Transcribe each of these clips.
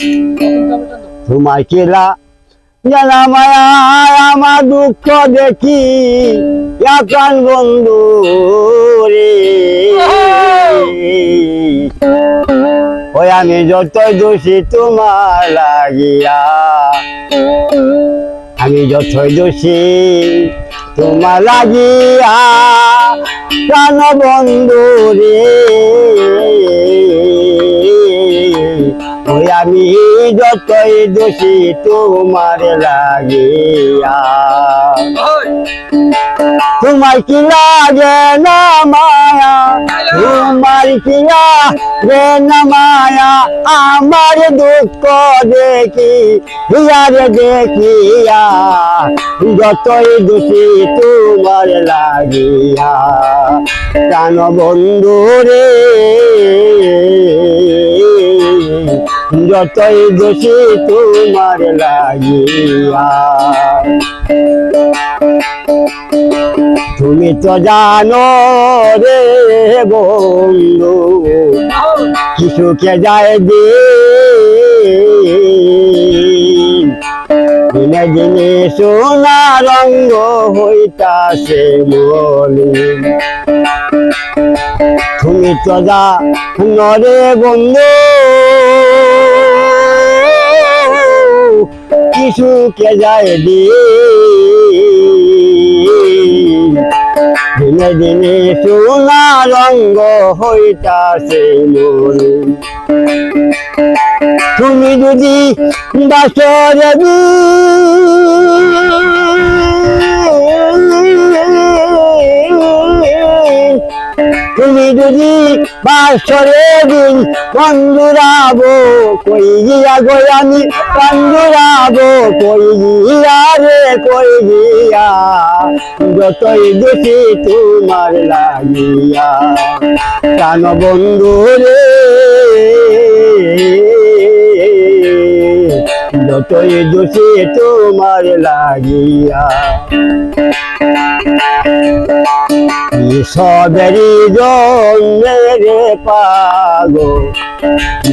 তোমার কেলা আমার দুঃখ দেখি। এখন বন্ধু রে। ওই আমি যতই দোষী তোমার লাগিয়া, আমি যতই দোষী তোমার লাগিয়া, প্রাণ বন্ধু রে। ওই আমি যতই দোষী তোমার লাগিয়া। তোমার কি লাগে না মায়া? তোমার কি লাগে না মায়া? আমার দুঃখ দেখি ইয়ার দেখিয়া। যতই দোষী তোমার লাগিয়া। প্রাণ বন্ধু রে। যতই দোষী তোমার লাগিয়া। তুমি তো জানো রে বন্ধু কিছুকে যায় দিন। দিনে দিনে সোনা রঙ্গ হইতাছে মলিন। তুমি তো জানো রে বন্ধু কিছুকে যায় দিন। দিনে সোনা রঙ্গ হইতাছে মলিন তুমি যদি বাসরে বাসরে দিন, বন্ধুরাবো, কই গিয়া গো আমি? বন্ধুরাবো, কই গিয়া রে, কই গিয়া? যতই দেখি তোমার লাগিয়া, প্রাণ বন্ধু রে। যতই দোষী তোমার লাগিয়া। সবেরি জন্মের পাগো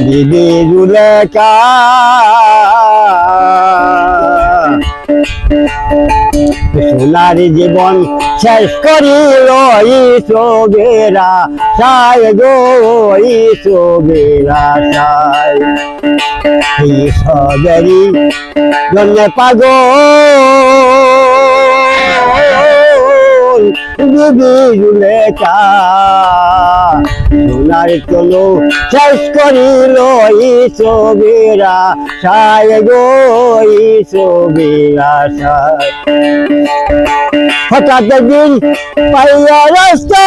দিদি জুলেকা সোনার জীবন শেষ করিল ইসবেরা সাই গো ইসবেরা সাই সবেরি জন্য পাগল দিদি জুলেকা সোনার চলো, শেষ করিল ছবিরা সায় গো ইসবেরা সাই হঠাৎ দিন পাইয়া রাস্তা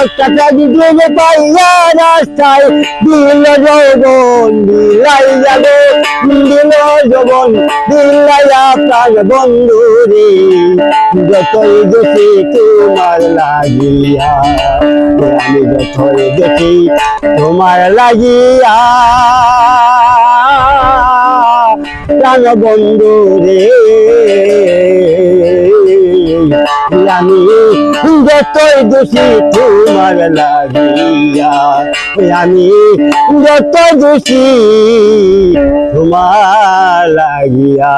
হঠাৎ দিন পাইয়া রাস্তায়। দিল যৌবন, দিলাই যাবে। দিল যৌবন দিলাইয়া প্রাণ বন্ধু রে। যতই দেখি তোমার লাগিয়া আমি যতই দেখি তোমার লাগিয়া। প্রাণ বন্ধু রে। আমি যতই দোষী তোমার লাগিয়া আমি যত দোষী তোমার লাগিয়া।